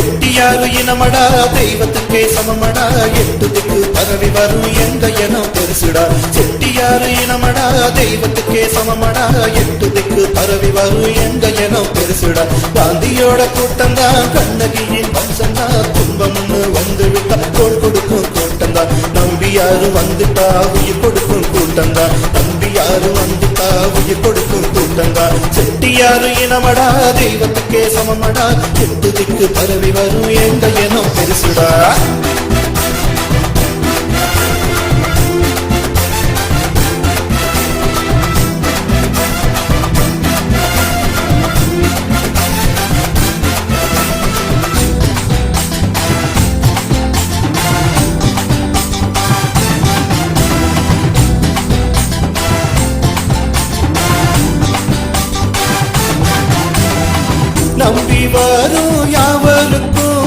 கொட்டியாறு இனமடா தெய்வத்துக்கே சமமடா எட்டு திக்கு பரவி வரும் எங்க இனம் பெருசுடா. செட்டியாறு இனமடா தெய்வத்துக்கே சமமடா எட்டு திக்கு பரவி வரும் எங்க இனம் பெருசுடா. காந்தியோட கூட்டம் கண்ணகியின் வம்சம் துன்பம்னு வந்து விட்டா தோல் கொடுக்கும் கூட்டம் நம்பி யாரு வந்துட்டா உயிர் கொடுக்கும் கூட்டம் நம்பி யாரு வந்துட்டா உயிர் கொடுக்கும் கூட்டம் தான் செட்டியாரு இனமடா தெய்வத்துக்கே சமமடா. எட்டு திக்கு பரவி வரும் எங்க இனம் பெருசுடா. நம்பி வரும்.